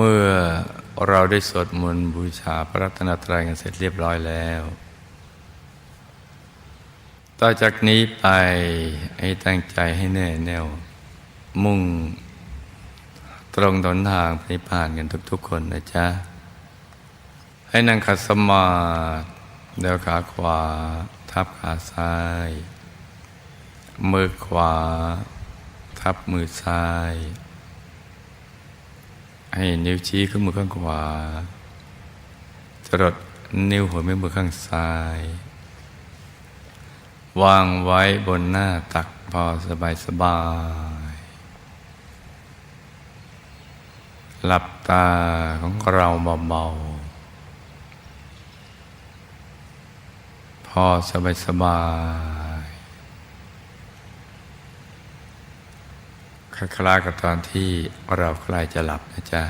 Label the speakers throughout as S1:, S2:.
S1: เมื่อเราได้สวดมนต์บูชาพระรัตนตรัยกันเสร็จเรียบร้อยแล้ว ต่อจากนี้ไปให้ตั้งใจให้แน่แน่ว มุ่งตรงตนทางไปนิพพานกันทุก ๆ คนนะจ๊ะ ให้นั่งขัดสมาธิเดี๋ยวขาขวา ทับขาซ้าย มือขวา ทับมือซ้าย ให้นิ้วชี้ขึ้นมือข้างขวาจรดนิ้วหัวแม่มือข้างซ้าย วางไว้บนหน้าตักพอสบายสบาย หลับตาของเราเบาๆพอสบายสบาย คล้ายๆกับตอนที่เราใกล้จะหลับนะจ๊ะ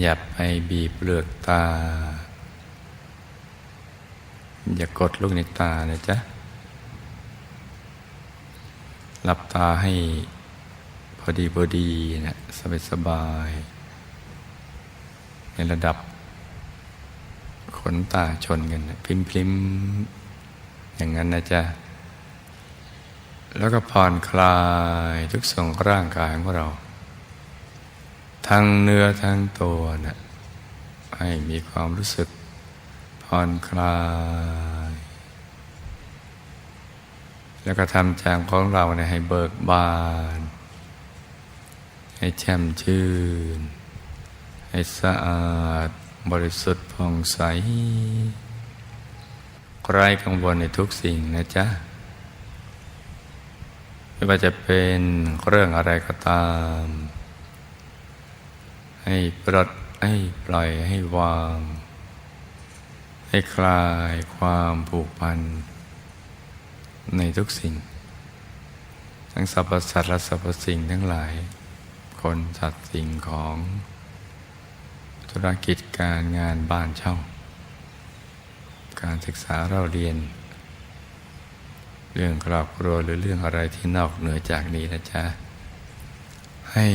S1: อย่าไปบีบเปลือกตา อย่ากดลูกในตานะจ๊ะหลับตาให้พอดีพอดีนะสบายสบาย ในระดับขนตาชนกันนะพริมพริมๆอย่างนั้นนะจ๊ะ แล้วก็ผ่อนคลายทุกส่วนร่างกายของเรา ทั้งเนื้อทั้งตัวนะให้มีความรู้สึกผ่อนคลาย แล้วก็ทำใจของเราเนี่ยให้เบิกบาน ให้แช่มชื่น ให้สะอาดบริสุทธิ์ผ่องใสไร้กังวลในทุกสิ่งนะจ๊ะ ไม่ว่าจะเป็นเรื่องอะไรก็ตาม ให้ปลดให้ปล่อยให้วาง ให้คลายความผูกพัน ในทุกสิ่ง ทั้งสรรพสัตว์และสรรพสิ่งทั้งหลาย คนสัตว์สิ่งของ ธุรกิจการงานบ้านเช่า การศึกษาเราเรียน เรื่องครอบครัวหรือเรื่องอะไรที่นอกเหนือจากนี้นะจ๊ะ ให้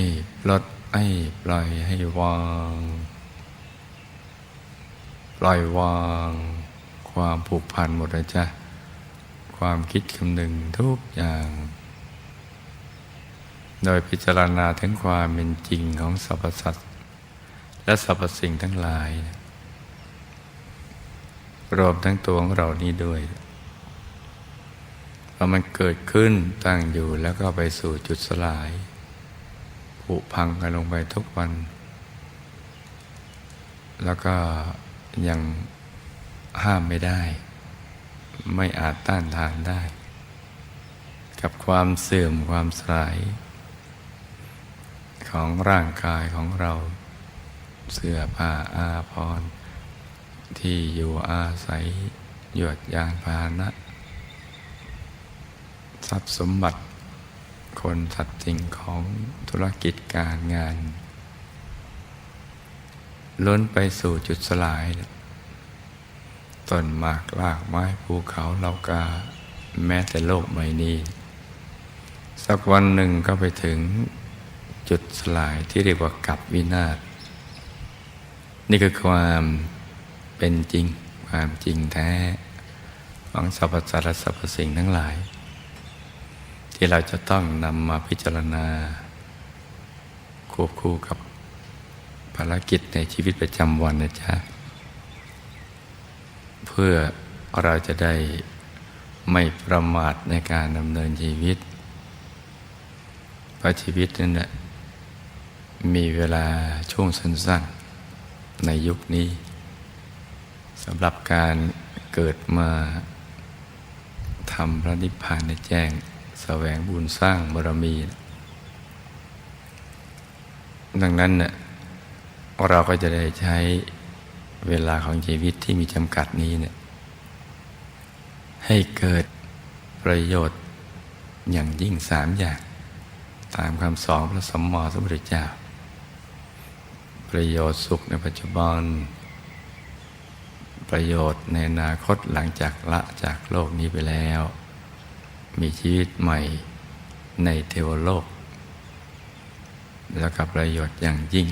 S1: ปลดให้ปล่อยให้วาง ปล่อยวาง ความผูกพันหมดนะจ๊ะ ความคิดคำนึงทุกอย่าง โดยพิจารณาถึงความเป็นจริงของสรรพสัตว์และสรรพสิ่งทั้งหลาย รวมทั้งตัวของเรานี้ด้วย พอมันเกิดขึ้นตั้งอยู่แล้วก็ไปสู่จุดสลาย ผุพังกันลงไปทุกวัน แล้วก็ยังห้ามไม่ได้ ไม่อาจต้านทานได้ กับความเสื่อมความสลาย ของร่างกายของเรา เสื้อผ้าอาภรณ์ที่อยู่อาศัยหยวดยานพาหนะ ทรัพย์สมบัติ คนสัตว์สิ่งของธุรกิจการงาน ล้นไปสู่จุดสลายต้นหมากลากไม้ภูเขาเหล่ากาแม้แต่โลกใบนี้ สักวันหนึ่งก็ไปถึงจุดสลายที่เรียกว่ากับวินาศนี่คือความเป็นจริงความจริงแท้ ของสรรพสัตว์และสรรพสิ่งทั้งหลาย ที่เราจะต้องนำมาพิจารณา ควบคู่กับภารกิจในชีวิตประจำวันนะจ๊ะ เพื่อเราจะได้ไม่ประมาทในการดำเนินชีวิต เพราะชีวิตนั้นนะมีเวลาช่วงสั้นๆ ในยุคนี้สำหรับการเกิดมาทำพระนิพพานในแจ้ง แสวงบุญสร้างบารมี ดังนั้นเน่ะเราก็จะได้ใช้เวลาของชีวิตที่มีจำกัดนี้เนี่ยให้เกิดประโยชน์อย่างยิ่งสามอย่าง ตามคำสอนพระสัมมาสัมพุทธเจ้า ประโยชน์สุขในปัจจุบัน ประโยชน์ในอนาคตหลังจากละจากโลกนี้ไปแล้ว มีชีวิตใหม่ในเทวโลก แล้วกับประโยชน์อย่างยิ่ง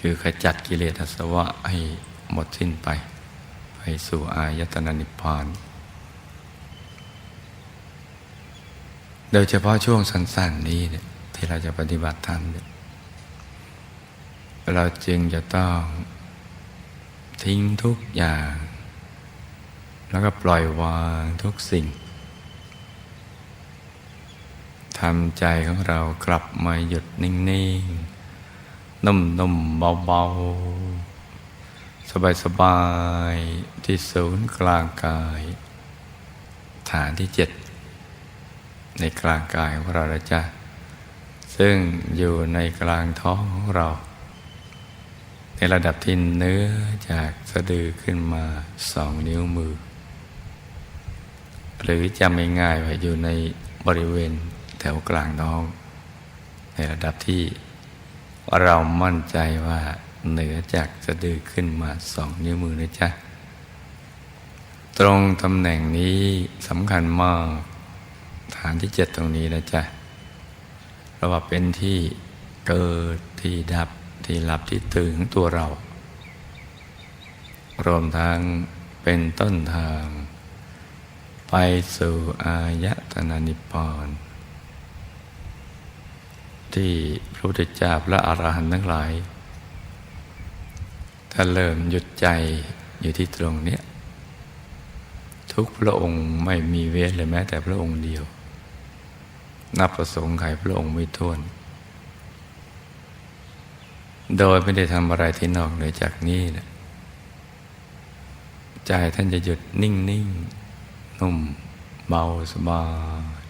S1: คือขจัดกิเลสอาสวะให้หมดสิ้นไป ไปสู่อายตนะนิพพาน โดยเฉพาะช่วงสั้นๆนี้เนี่ยที่เราจะปฏิบัติธรรมเนี่ยเราจึงจะต้องทิ้งทุกอย่าง แล้วก็ปล่อยวางทุกสิ่งทำใจของเรากลับมาหยุดนิ่งๆ นุ่มๆ เบาๆ สบายๆ ที่ศูนย์กลางกาย ฐานที่เจ็ด ในกลางกายของเราละจ้ะซึ่งอยู่ในกลางท้องของเรา ในระดับที่เนื้อจากสะดือขึ้นมาสองนิ้วมือ หรือจำง่ายๆว่าอยู่ในบริเวณ ถวกลางท้อง ในระดับที่เรามั่นใจว่าเหนือจากสะดือขึ้นมาสองนิ้วมือนะจ๊ะ ตรงตำแหน่งนี้สำคัญมากฐานที่เจ็ดตรงนี้นะจ๊ะเราว่าเป็นที่เกิดที่ดับที่หลับที่ตื่นของตัวเรา รวมทั้งเป็นต้นทาง ไปสู่อายตนะนิพพาน ที่พระพุทธเจ้าและอรหันต์ทั้งหลายถ้าเริ่มหยุดใจอยู่ที่ตรงนี้ทุกพระองค์ไม่มีเวทเลยแม้ แต่พระองค์เดียว นับประสงค์ไขพระองค์ไม่ท้วน โดยไม่ได้ทำอะไรที่นอกเหนือจากนี้นะใจท่านจะหยุดนิ่งนิ่งนุ่ม เบาสบาย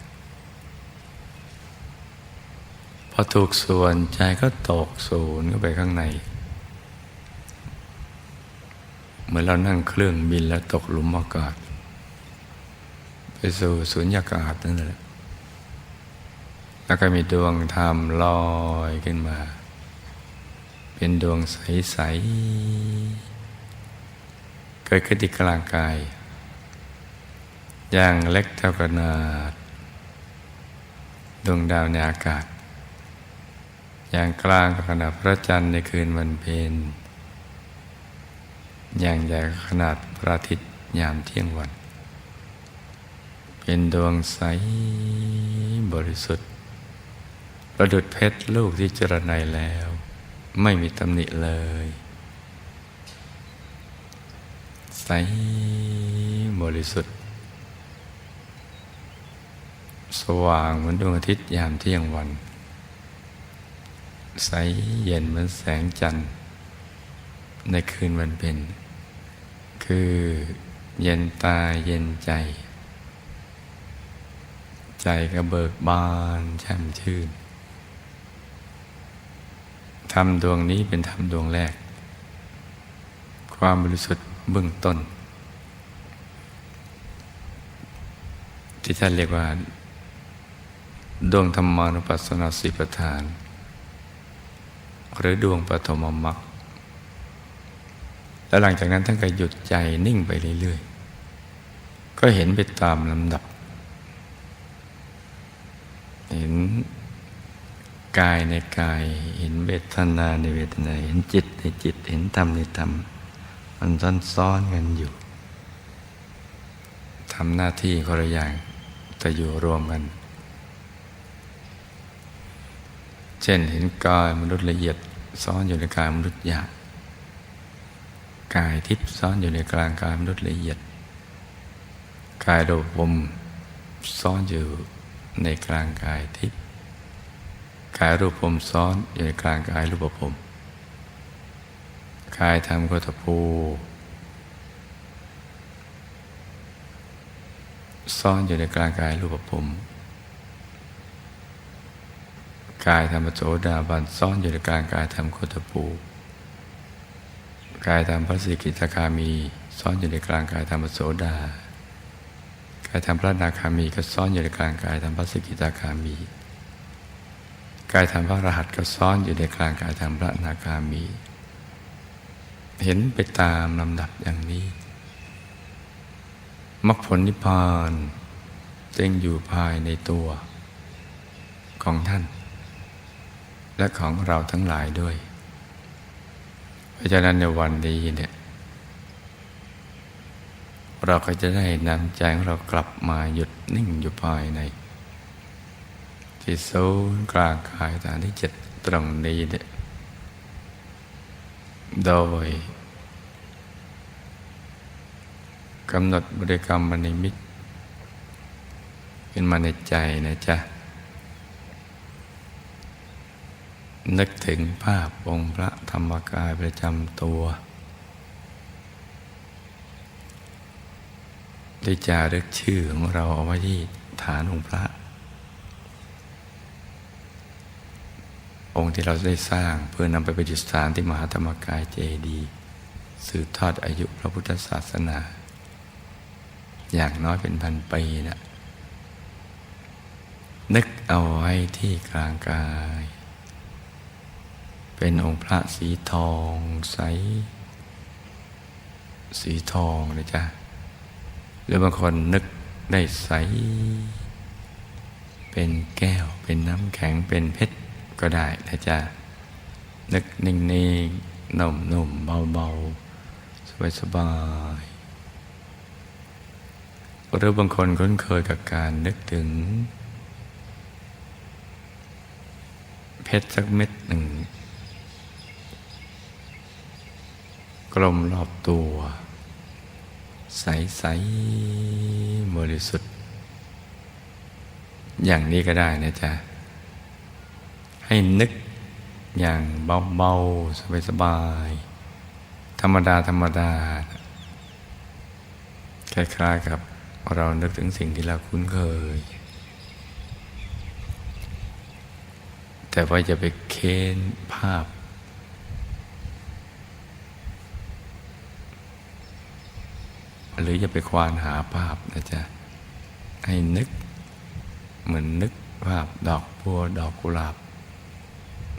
S1: พอถูกส่วนใจก็ตกศูนย์เข้าไปข้างใน เหมือนเรานั่งเครื่องบินแล้วตกหลุมอากาศ ไปสู่สุญญากาศนั่นแหละแล้วก็มีดวงธรรมลอยขึ้นมา เป็นดวงใส ๆ เกิดขึ้นที่กลางกาย อย่างเล็กเท่าขนาด ดวงดาวในอากาศ อย่างกลางขนาดพระจันทร์ในคืนวันเพ็ญอย่างใหญ่ขนาดพระอาทิตย์ยามเที่ยงวัน เป็นดวงใสบริสุทธิ์ ประดุดเพชรลูกที่เจรไนแล้ว ไม่มีตำหนิเลย ใสบริสุทธิ์ สว่างเหมือนดวงอาทิตย์ยามเที่ยงวัน ใสเย็นเหมือนแสงจันทร์ ในคืนวันเพ็ญคือเย็นตาเย็นใจ ใจก็เบิกบานแช่มชื่นทำดวงนี้เป็นธรรมดวงแรก ความบริสุทธิ์เบื้องต้น ที่ท่านเรียกว่า ดวงธรรมานุปัสสนาสีประธาน หรือดวงปฐมมรรคแล้วหลังจากนั้นท่านก็หยุดใจนิ่งไปเรื่อยๆ ก็เห็นไปตามลำดับ เห็นกายในกาย เห็นเวทนาในเวทนา เห็นจิตในจิต เห็นธรรมในธรรม มันซ้อนๆกันอยู่ทำหน้าที่คนละอย่างแต่อยู่รวมกัน เช่นเห็นกายมนุษย์ละเอียดซ้อนอยู่ในกายมนุษย์หยาบกายทิพย์ซ้อนอยู่ในกลางกายมนุษย์ละเอียด กายโดภมซ้อนอยู่ในกลางกายทิพย์กายรูปภมซ้อนอยู่ในกลางกายรูปภมกายธรรมโคตภูซ่อนอยู่ในกลางกายรูปภพ กายธรรมโสดาบันซ่อนอยู่ในกลางกายธรรมโคตภูกายธรรมพระสิกิตาคามี ซ่อนอยู่ในกลางกายธรรมโสดากายธรรมพระนาคามีก็ซ่อนอยู่ในกลางกายธรรมพระสิกิตาคามีกายธรรมพระรหัสก็ซ่อนอยู่ในกลางกายธรรมพระนาคามี เห็นไปตามลำดับอย่างนี้มรรคผลนิพพานจึงอยู่ภายในตัวของท่าน และของเราทั้งหลายด้วย เพราะฉะนั้นในวันนี้เนี่ยเราก็จะได้นำใจของเรากลับมาหยุดนิ่งอยู่ภายใน ที่ศูนย์กลางกายฐานที่เจ็ดตรงนี้เนี่ยโดยกำหนดบริกรรมมนิมิตขึ้นมาในใจนะจ๊ะ นึกถึงภาพองค์พระธรรมกายประจำตัว ได้จารึกชื่อของเราเอาไว้ที่ฐานองค์พระ องค์ที่เราได้สร้างเพื่อนำไปประดิษฐานที่มหาธรรมกายเจดีสืบทอดอายุพระพุทธศาสนา อย่างน้อยเป็นพันปีนะนึกเอาไว้ที่กลางกาย เป็นองค์พระสีทองใส สีทองนะจ๊ะหรือบางคนนึกได้ใส เป็นแก้วเป็นน้ำแข็งเป็นเพชรก็ได้นะจ๊ะนึกนิ่งๆนุ่มนุ่มๆเบาๆ สบายๆหรือบางคนคุ้นเคยกับการนึกถึง เพชรสักเม็ดหนึ่ง กลมรอบตัว ใสๆบริสุทธิ์ อย่างนี้ก็ได้นะจ๊ะ ให้นึกอย่างเบาๆ สบายๆ ธรรมดา ธรรมดา คล้ายๆกับเรานึกถึงสิ่งที่เราคุ้นเคย แต่ว่าจะไปเค้นภาพ หรือจะไปควานหาภาพนะจ๊ะให้นึก เหมือนนึกภาพดอกบัวดอกกุหลาบ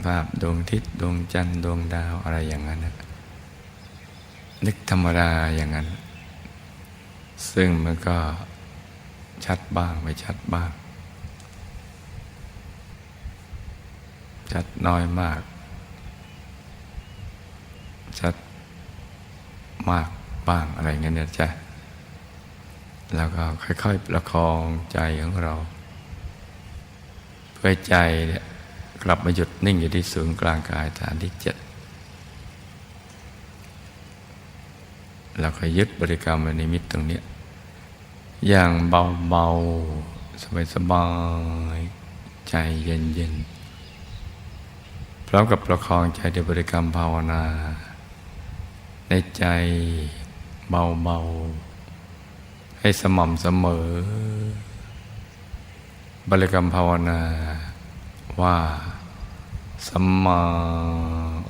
S1: ภาพดวงอาทิตย์ดวงจันทร์ดวงดาวอะไรอย่างนั้นนะนึกธรรมดาอย่างนั้น ซึ่งมันก็ชัดบ้างไม่ชัดบ้าง ชัดน้อยมาก ชัดมากบ้างอะไรเงี้ยนะจ๊ะ แล้วก็ค่อยๆประคองใจของเรา เพื่อใจเนี่ยกลับมาหยุดนิ่งอยู่ที่ศูนย์กลางกายฐานที่เจ็ดเราก็ยึดบริกรรมในมิตตรงนี้ อย่างเบาๆ สบายๆ ใจเย็นๆพร้อมกับประคองใจด้วยบริกรรมภาวนา ในใจเบาๆ ให้สม่ำเสมอ บริกรรมภาวนาว่าสัมมา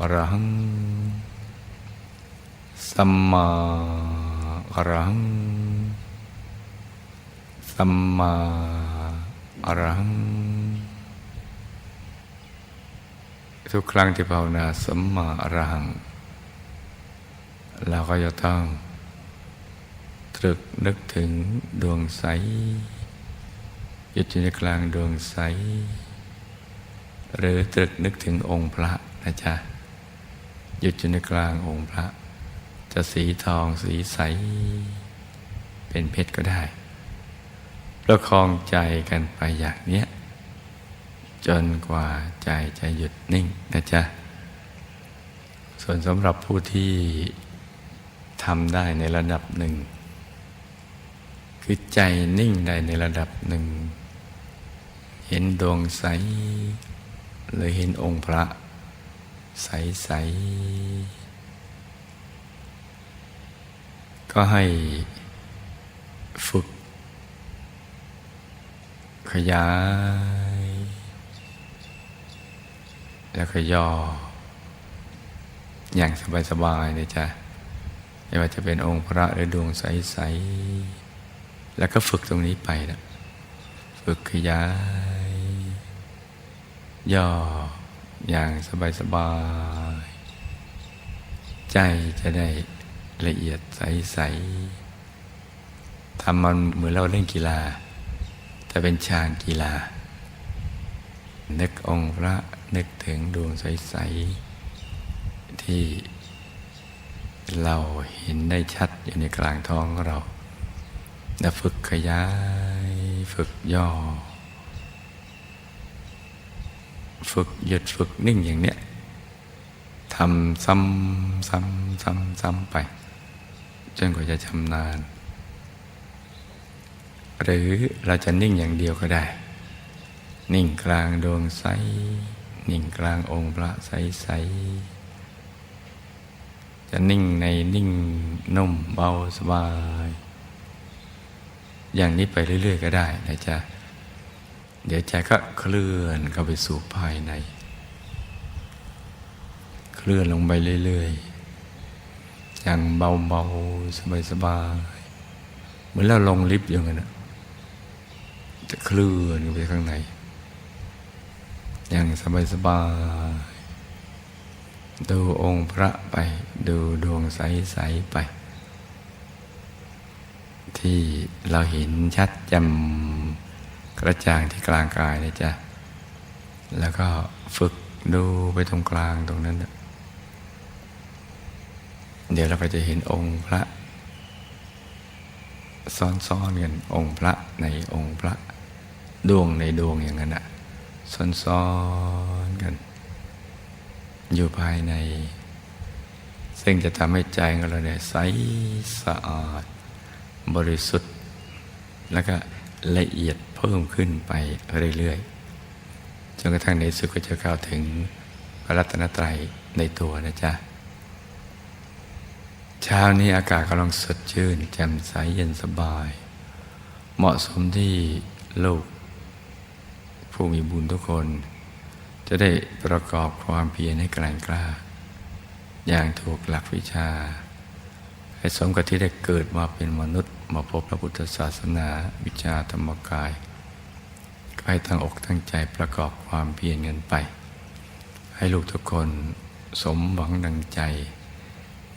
S1: อรหัง สัมมาอรหัง สัมมาอรหัง ทุกครั้งที่ภาวนาสัมมาอรหัง เราก็จะต้อง ตรึกนึกถึงดวงใสหยุดอยู่ในกลางดวงใส หรือตรึกนึกถึงองค์พระนะจ๊ะหยุดอยู่ในกลางองค์พระ จะสีทองสีใส เป็นเพชรก็ได้ประคองใจกันไปอย่างเนี้ยจนกว่าใจจะหยุดนิ่งนะจ๊ะ ส่วนสำหรับผู้ที่ทำได้ในระดับหนึ่ง คือใจนิ่งได้ในระดับหนึ่ง เห็นดวงใสหรือเห็นองค์พระ ใสใสๆก็ให้ฝึก ขยาย แล้วก็ย่อ อย่างสบายๆเลยจ้ะไม่ว่าจะเป็นองค์พระหรือดวงใสๆ แล้วก็ฝึกตรงนี้ไปนะฝึกขยาย ย่ออย่างสบายๆใจจะได้ละเอียดใสๆทำมันเหมือนเราเล่นกีฬา แต่เป็นฌานกีฬา นึกองค์พระนึกถึงดวงใส ๆ ที่เราเห็นได้ชัดอยู่ในกลางท้องของเรา แล้วฝึกขยาย ฝึกย่อ ฝึกหยุดฝึกนิ่งอย่างเนี้ยทำซ้ำซ้ำซ้ำซ้ำไป จนกว่าจะชำนาญ หรือเราจะนิ่งอย่างเดียวก็ได้ นิ่งกลางดวงใส นิ่งกลางองค์พระใสใสๆจะนิ่งในนิ่งนุ่มเบาสบาย อย่างนี้ไปเรื่อย ๆ ก็ได้นะจ๊ะ เดี๋ยวใจก็เคลื่อนเข้าไปสู่ภายใน เคลื่อนลงไปเรื่อย ๆ อย่างเบา ๆ สบาย ๆ เหมือนเราลงลิฟต์อย่างนั้นนะจะเคลื่อนไปข้างใน อย่างสบาย ๆ ดูองค์พระไป ดูดวงใส ๆ ไป ที่เราเห็นชัดจำกระจ่างที่กลางกายนะจ๊ะ แล้วก็ฝึกดูไปตรงกลางตรงนั้นน่ะเดี๋ยวเราก็จะเห็นองค์พระ ซ้อนๆกันองค์พระในองค์พระ ดวงในดวงอย่างนั้นอะซ้อนๆกัน อยู่ภายใน ซึ่งจะทำให้ใจของเราเนี่ยใสสะอาด บริสุทธิ์ แล้วก็ละเอียดเพิ่มขึ้นไปเรื่อยๆจนกระทั่งในสุดก็จะเข้าถึงพระรัตนตรัยในตัวนะจ๊ะเช้านี้อากาศกำลังสดชื่น แจ่มใสเย็นสบาย เหมาะสมที่ลูก ผู้มีบุญทุกคน จะได้ประกอบความเพียรให้แกร่งกล้า อย่างถูกหลักวิชา ให้สมกับที่ได้เกิดมาเป็นมนุษย์ มาพบพระพุทธศาสนาวิชาธรรมกายก็ให้ตั้งอกตั้งใจประกอบความเพียรกันไป ให้ลูกทุกคนสมหวังดังใจ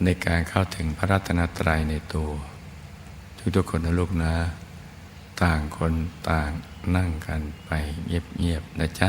S1: ในการเข้าถึงพระรัตนตรัยในตัว ทุกๆคนนะลูกนะ ต่างคนต่างนั่งกันไปเงียบๆนะจ๊ะ